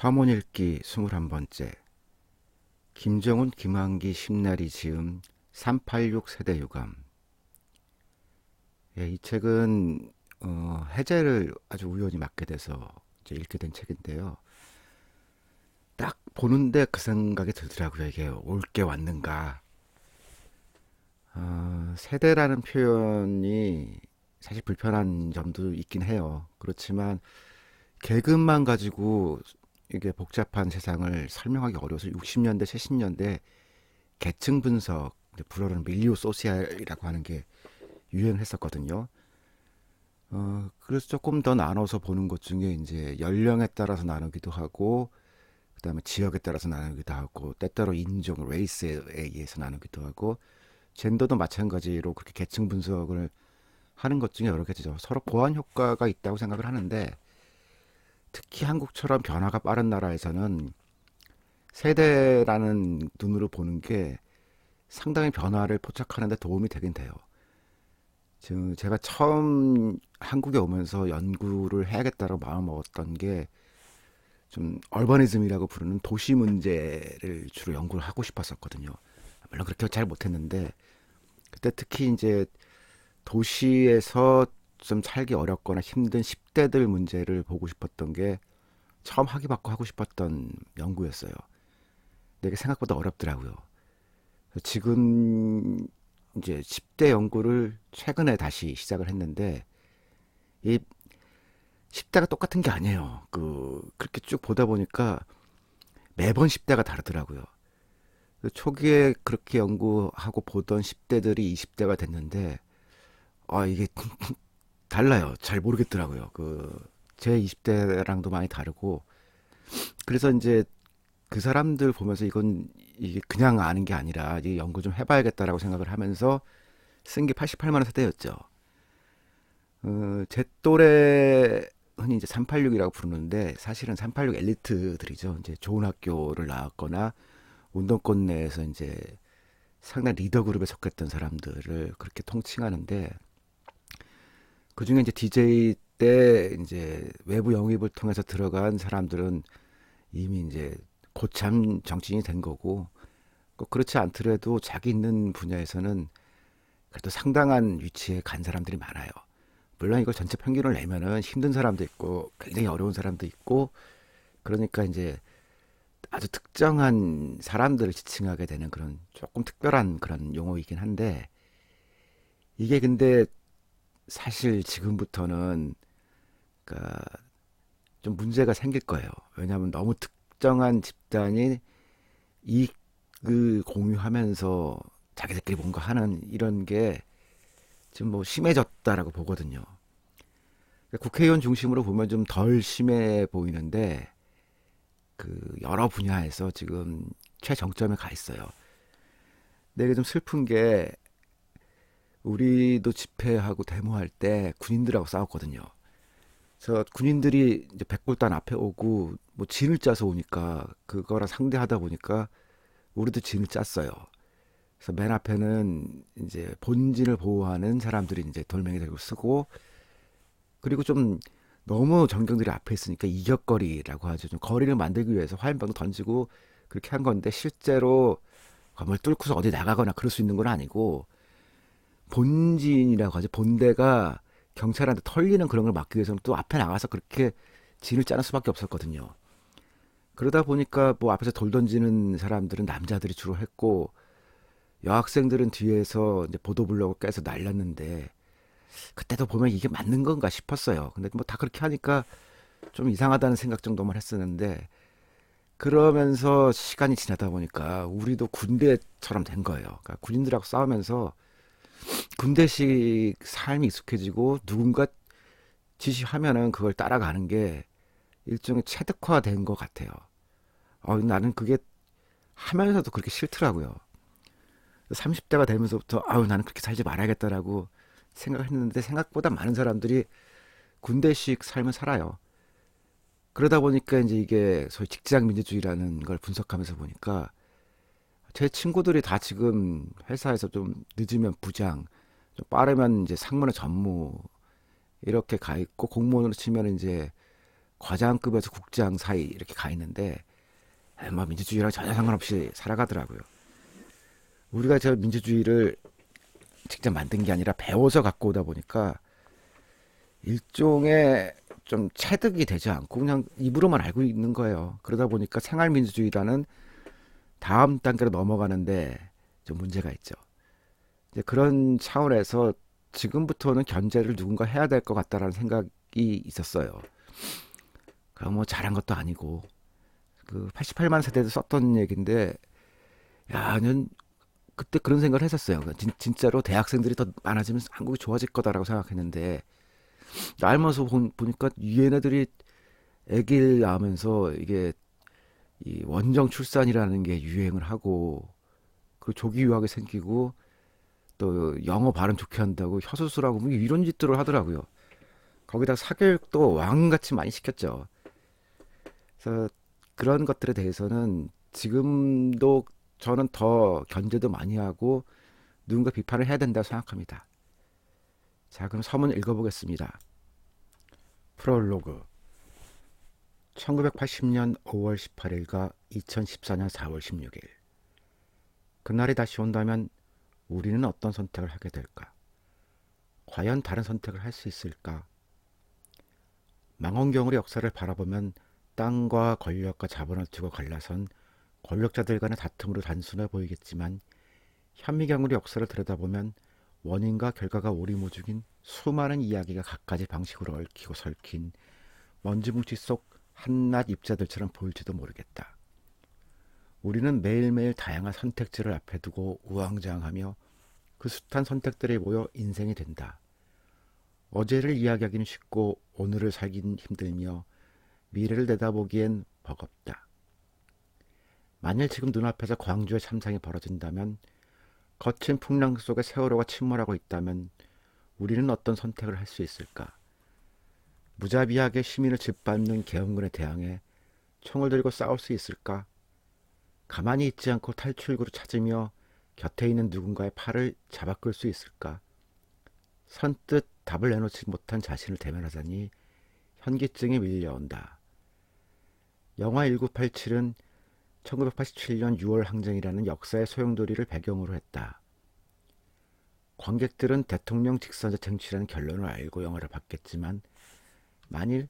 서문 읽기 21번째 김정은 김한기 심나리 지음 386 세대 유감 예, 이 책은 어, 해제를 아주 우연히 맞게 돼서 이제 읽게 된 책인데요. 딱 보는데 그 생각이 들더라고요. 이게 올 게 왔는가. 어, 세대라는 표현이 사실 불편한 점도 있긴 해요. 그렇지만 계급만 가지고 이게 복잡한 세상을 설명하기 어려워서 60년대, 70년대 계층 분석, 불어는 밀리오 소시알이라고 하는 게 유행했었거든요. 어, 그래서 조금 더 나눠서 보는 것 중에 이제 연령에 따라서 나누기도 하고, 그 다음에 지역에 따라서 나누기도 하고, 때때로 인종, 레이스에 의해서 나누기도 하고, 젠더도 마찬가지로 그렇게 계층 분석을 하는 것 중에 여러 가지죠. 서로 보완 효과가 있다고 생각을 하는데, 특히 한국처럼 변화가 빠른 나라에서는 세대라는 눈으로 보는 게 상당히 변화를 포착하는 데 도움이 되긴 돼요. 지금 제가 처음 한국에 오면서 연구를 해야겠다고 마음 먹었던 게 좀 얼버니즘이라고 부르는 도시 문제를 주로 연구를 하고 싶었었거든요. 물론 그렇게 잘 못했는데 그때 특히 이제 도시에서 좀 살기 어렵거나 힘든 10대들 문제를 보고 싶었던 게 처음 학위 받고 하고 싶었던 연구였어요. 이게 생각보다 어렵더라고요. 지금 이제 10대 연구를 최근에 다시 시작을 했는데 이 10대가 똑같은 게 아니에요. 그 그렇게 쭉 보다 보니까 매번 10대가 다르더라고요. 초기에 그렇게 연구하고 보던 10대들이 20대가 됐는데 아 이게 달라요. 잘 모르겠더라고요. 그 제 20대랑도 많이 다르고 그래서 이제 그 사람들 보면서 이건 이게 그냥 아는 게 아니라 이 연구 좀 해봐야겠다라고 생각을 하면서 쓴 게 88만 원 세대였죠. 어, 제 또래 흔히 이제 386이라고 부르는데 사실은 386 엘리트들이죠. 이제 좋은 학교를 나왔거나 운동권 내에서 이제 상당 리더 그룹에 속했던 사람들을 그렇게 통칭하는데 그 중에 이제 DJ 때 이제 외부 영입을 통해서 들어간 사람들은 이미 이제 고참 정치인이 된 거고 꼭 그렇지 않더라도 자기 있는 분야에서는 그래도 상당한 위치에 간 사람들이 많아요. 물론 이걸 전체 평균을 내면은 힘든 사람도 있고 굉장히 어려운 사람도 있고 그러니까 이제 아주 특정한 사람들을 지칭하게 되는 그런 조금 특별한 그런 용어이긴 한데 이게 근데 사실 지금부터는 그러니까 좀 문제가 생길 거예요. 왜냐하면 너무 특정한 집단이 이익을 공유하면서 자기들끼리 뭔가 하는 이런 게 지금 뭐 심해졌다라고 보거든요. 그러니까 국회의원 중심으로 보면 좀 덜 심해 보이는데 그 여러 분야에서 지금 최정점에 가 있어요. 근데 좀 슬픈 게 우리도 집회하고 데모할 때 군인들하고 싸웠거든요. 그래서 군인들이 이제 백골단 앞에 오고 뭐 진을 짜서 오니까 그거랑 상대하다 보니까 우리도 진을 짰어요. 그래서 맨 앞에는 이제 본진을 보호하는 사람들이 이제 돌멩이 들고 쓰고 그리고 좀 너무 전경들이 앞에 있으니까 이격거리라고 하죠. 좀 거리를 만들기 위해서 화염병도 던지고 그렇게 한 건데 실제로 건물 뚫고서 어디 나가거나 그럴 수 있는 건 아니고 본진이라고 하죠. 본대가 경찰한테 털리는 그런 걸 막기 위해서는 또 앞에 나가서 그렇게 진을 짜는 수밖에 없었거든요. 그러다 보니까 뭐 앞에서 돌 던지는 사람들은 남자들이 주로 했고 여학생들은 뒤에서 이제 보도블록을 깨서 날렸는데 그때도 보면 이게 맞는 건가 싶었어요. 근데 뭐 다 그렇게 하니까 좀 이상하다는 생각 정도만 했었는데 그러면서 시간이 지나다 보니까 우리도 군대처럼 된 거예요. 그러니까 군인들하고 싸우면서 군대식 삶이 익숙해지고 누군가 지시하면은 그걸 따라가는 게 일종의 체득화된 것 같아요. 어, 나는 그게 하면서도 그렇게 싫더라고요. 30대가 되면서부터 아유 나는 그렇게 살지 말아야겠다라고 생각했는데 생각보다 많은 사람들이 군대식 삶을 살아요. 그러다 보니까 이제 이게 소위 직장 민주주의라는 걸 분석하면서 보니까 제 친구들이 다 지금 회사에서 좀 늦으면 부장, 좀 빠르면 이제 상무나 전무 이렇게 가 있고 공무원으로 치면 이제 과장급에서 국장 사이 이렇게 가 있는데 뭐 민주주의랑 전혀 상관없이 살아가더라고요. 우리가 저 민주주의를 직접 만든 게 아니라 배워서 갖고 오다 보니까 일종의 좀 체득이 되지 않고 그냥 입으로만 알고 있는 거예요. 그러다 보니까 생활민주주의라는 다음 단계로 넘어가는데 좀 문제가 있죠. 이제 그런 차원에서 지금부터는 견제를 누군가 해야 될 것 같다라는 생각이 있었어요. 그뭐 럼 잘한 것도 아니고 그 88만 세대도 썼던 얘기인데 야 는 그때 그런 생각을 했었어요. 진, 진짜로 대학생들이 더 많아지면 한국이 좋아질 거다라고 생각했는데 알면서 보니까 얘네들이 애기를 낳으면서 이게 이 원정 출산이라는 게 유행을 하고 그 조기 유학이 생기고 또 영어 발음 좋게 한다고 혀수술하고 뭐 이런 짓들을 하더라고요. 거기다 사교육도 왕같이 많이 시켰죠. 그래서 그런 것들에 대해서는 지금도 저는 더 견제도 많이 하고 누군가 비판을 해야 된다고 생각합니다. 자, 그럼 서문 읽어보겠습니다. 프롤로그 1980년 5월 18일과 2014년 4월 16일 그날이 다시 온다면 우리는 어떤 선택을 하게 될까? 과연 다른 선택을 할 수 있을까? 망원경으로 역사를 바라보면 땅과 권력과 자본을 두고 갈라선 권력자들 간의 다툼으로 단순해 보이겠지만 현미경으로 역사를 들여다보면 원인과 결과가 오리무중인 수많은 이야기가 갖가지 방식으로 얽히고 설킨 먼지뭉치 속 한낱 입자들처럼 보일지도 모르겠다. 우리는 매일매일 다양한 선택지를 앞에 두고 우왕좌왕하며 그 숱한 선택들이 모여 인생이 된다. 어제를 이야기하기는 쉽고 오늘을 살기는 힘들며 미래를 내다보기엔 버겁다. 만일 지금 눈앞에서 광주의 참상이 벌어진다면 거친 풍랑 속에 세월호가 침몰하고 있다면 우리는 어떤 선택을 할 수 있을까? 무자비하게 시민을 짓밟는 계엄군에 대항해 총을 들고 싸울 수 있을까? 가만히 있지 않고 탈출구를 찾으며 곁에 있는 누군가의 팔을 잡아 끌 수 있을까? 선뜻 답을 내놓지 못한 자신을 대면하자니 현기증이 밀려온다. 영화 1987은 1987년 6월 항쟁이라는 역사의 소용돌이를 배경으로 했다. 관객들은 대통령 직선제 쟁취라는 결론을 알고 영화를 봤겠지만 만일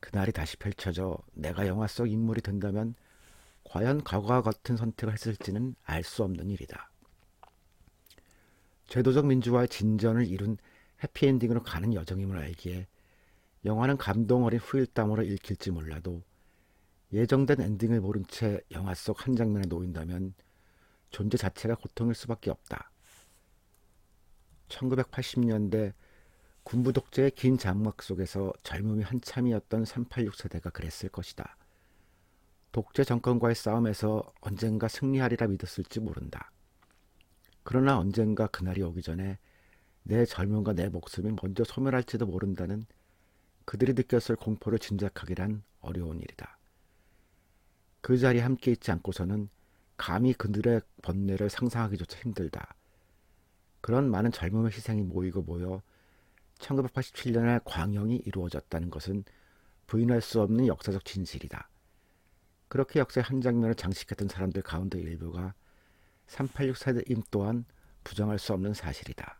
그날이 다시 펼쳐져 내가 영화 속 인물이 된다면 과연 과거와 같은 선택을 했을지는 알 수 없는 일이다. 제도적 민주화의 진전을 이룬 해피엔딩으로 가는 여정임을 알기에 영화는 감동 어린 후일담으로 읽힐지 몰라도 예정된 엔딩을 모른 채 영화 속 한 장면에 놓인다면 존재 자체가 고통일 수밖에 없다. 1980년대 군부 독재의 긴 장막 속에서 젊음이 한참이었던 386 세대가 그랬을 것이다. 독재 정권과의 싸움에서 언젠가 승리하리라 믿었을지 모른다. 그러나 언젠가 그날이 오기 전에 내 젊음과 내 목숨이 먼저 소멸할지도 모른다는 그들이 느꼈을 공포를 짐작하기란 어려운 일이다. 그 자리에 함께 있지 않고서는 감히 그들의 번뇌를 상상하기조차 힘들다. 그런 많은 젊음의 희생이 모이고 모여 1987년에 광영이 이루어졌다는 것은 부인할 수 없는 역사적 진실이다. 그렇게 역사의 한 장면을 장식했던 사람들 가운데 일부가 386 세대임 또한 부정할 수 없는 사실이다.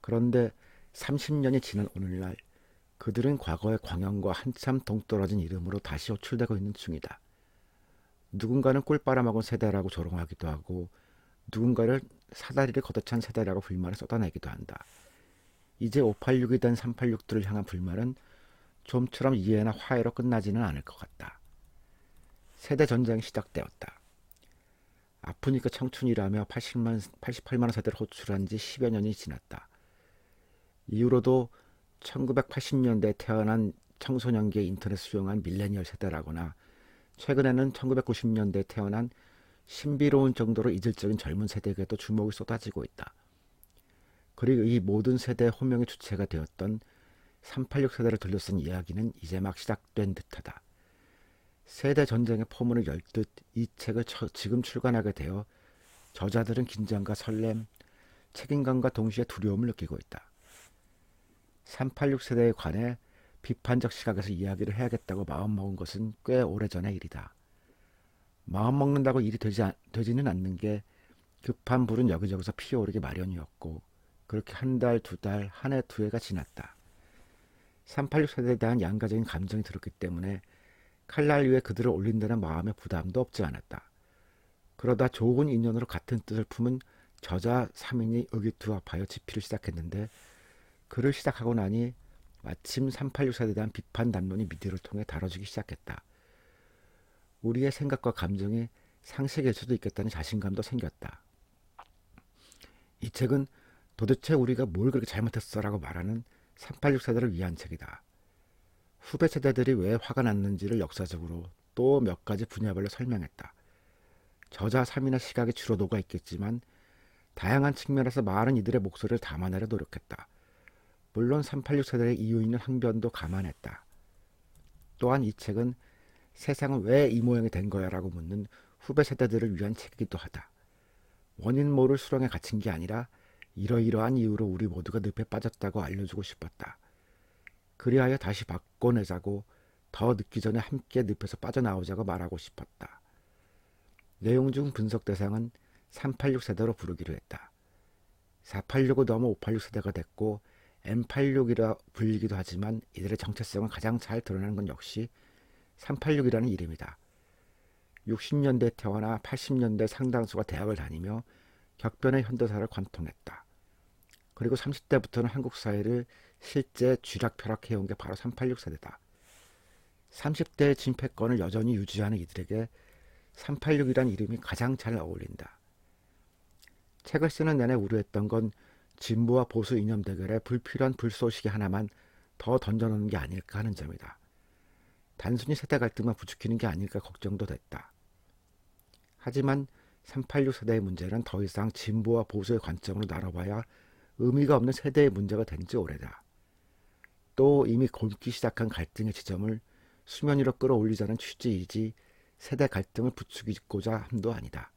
그런데 30년이 지난 오늘날 그들은 과거의 광영과 한참 동떨어진 이름으로 다시 호출되고 있는 중이다. 누군가는 꿀 빨아먹은 세대라고 조롱하기도 하고 누군가를 사다리를 걷어찬 세대라고 불만을 쏟아내기도 한다. 이제 586이 된 386들을 향한 불만은 좀처럼 이해나 화해로 끝나지는 않을 것 같다. 세대 전쟁이 시작되었다. 아프니까 청춘이라며 80만, 88만 세대를 호출한 지 10여 년이 지났다. 이후로도 1980년대에 태어난 청소년기의 인터넷 수용한 밀레니얼 세대라거나 최근에는 1990년대에 태어난 신비로운 정도로 이질적인 젊은 세대에게도 주목이 쏟아지고 있다. 그리고 이 모든 세대의 호명의 주체가 되었던 386 세대를 둘러쓴 이야기는 이제 막 시작된 듯하다. 세대 전쟁의 포문을 열 듯 이 책을 처, 지금 출간하게 되어 저자들은 긴장과 설렘, 책임감과 동시에 두려움을 느끼고 있다. 386 세대에 관해 비판적 시각에서 이야기를 해야겠다고 마음먹은 것은 꽤 오래전의 일이다. 마음먹는다고 일이 되지, 되지는 않는 게 급한 불은 여기저기서 피어오르기 마련이었고 그렇게 한 달, 두 달, 한 해, 두 해가 지났다. 386 세대에 대한 양가적인 감정이 들었기 때문에 칼날 위에 그들을 올린다는 마음의 부담도 없지 않았다. 그러다 좋은 인연으로 같은 뜻을 품은 저자 3인이 의기투합하여 집필을 시작했는데 글을 시작하고 나니 마침 386 세대에 대한 비판 담론이 미디어를 통해 다뤄지기 시작했다. 우리의 생각과 감정이 상식일 수도 있겠다는 자신감도 생겼다. 이 책은 도대체 우리가 뭘 그렇게 잘못했어라고 말하는 386 세대를 위한 책이다. 후배 세대들이 왜 화가 났는지를 역사적으로 또 몇 가지 분야별로 설명했다. 저자 3인의 시각에 주로도가 있겠지만 다양한 측면에서 많은 이들의 목소리를 담아내려 노력했다. 물론 386 세대의 이유 있는 항변도 감안했다. 또한 이 책은 세상은 왜 이 모양이 된 거야 라고 묻는 후배 세대들을 위한 책이기도 하다. 원인 모를 수렁에 갇힌 게 아니라 이러이러한 이유로 우리 모두가 늪에 빠졌다고 알려주고 싶었다. 그리하여 다시 바꿔내자고 더 늦기 전에 함께 늪에서 빠져나오자고 말하고 싶었다. 내용 중 분석 대상은 386 세대로 부르기로 했다. 486을 넘어 586 세대가 됐고 M86이라 불리기도 하지만 이들의 정체성을 가장 잘 드러내는 건 역시 386이라는 이름이다. 60년대 태어나 80년대 상당수가 대학을 다니며 격변의 현대사를 관통했다. 그리고 30대부터는 한국 사회를 실제 쥐락펴락해온 게 바로 386 세대다. 30대의 진패권을 여전히 유지하는 이들에게 386이란 이름이 가장 잘 어울린다. 책을 쓰는 내내 우려했던 건 진보와 보수 이념 대결에 불필요한 불쏘시개 하나만 더 던져놓는 게 아닐까 하는 점이다. 단순히 세대 갈등만 부추기는 게 아닐까 걱정도 됐다. 하지만 386 세대의 문제는 더 이상 진보와 보수의 관점으로 나눠봐야 의미가 없는 세대의 문제가 된 지 오래다. 또 이미 곪기 시작한 갈등의 지점을 수면 위로 끌어올리자는 취지이지 세대 갈등을 부추기고자 함도 아니다.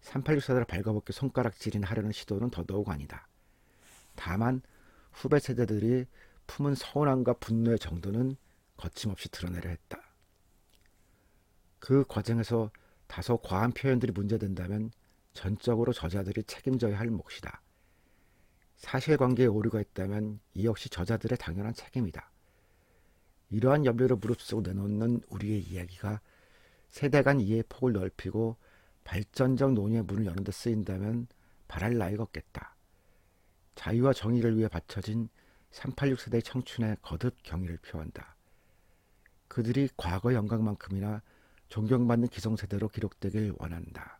386 세대를 발가벗겨 손가락질인 하려는 시도는 더더욱 아니다. 다만 후배 세대들이 품은 서운함과 분노의 정도는 거침없이 드러내려 했다. 그 과정에서 다소 과한 표현들이 문제된다면 전적으로 저자들이 책임져야 할 몫이다. 사실관계에 오류가 있다면 이 역시 저자들의 당연한 책임이다. 이러한 염려를 무릅쓰고 내놓는 우리의 이야기가 세대 간 이해의 폭을 넓히고 발전적 논의의 문을 여는 데 쓰인다면 바랄 나위가 없겠다. 자유와 정의를 위해 바쳐진 386 세대의 청춘에 거듭 경의를 표한다. 그들이 과거 영광만큼이나 존경받는 기성세대로 기록되길 원한다.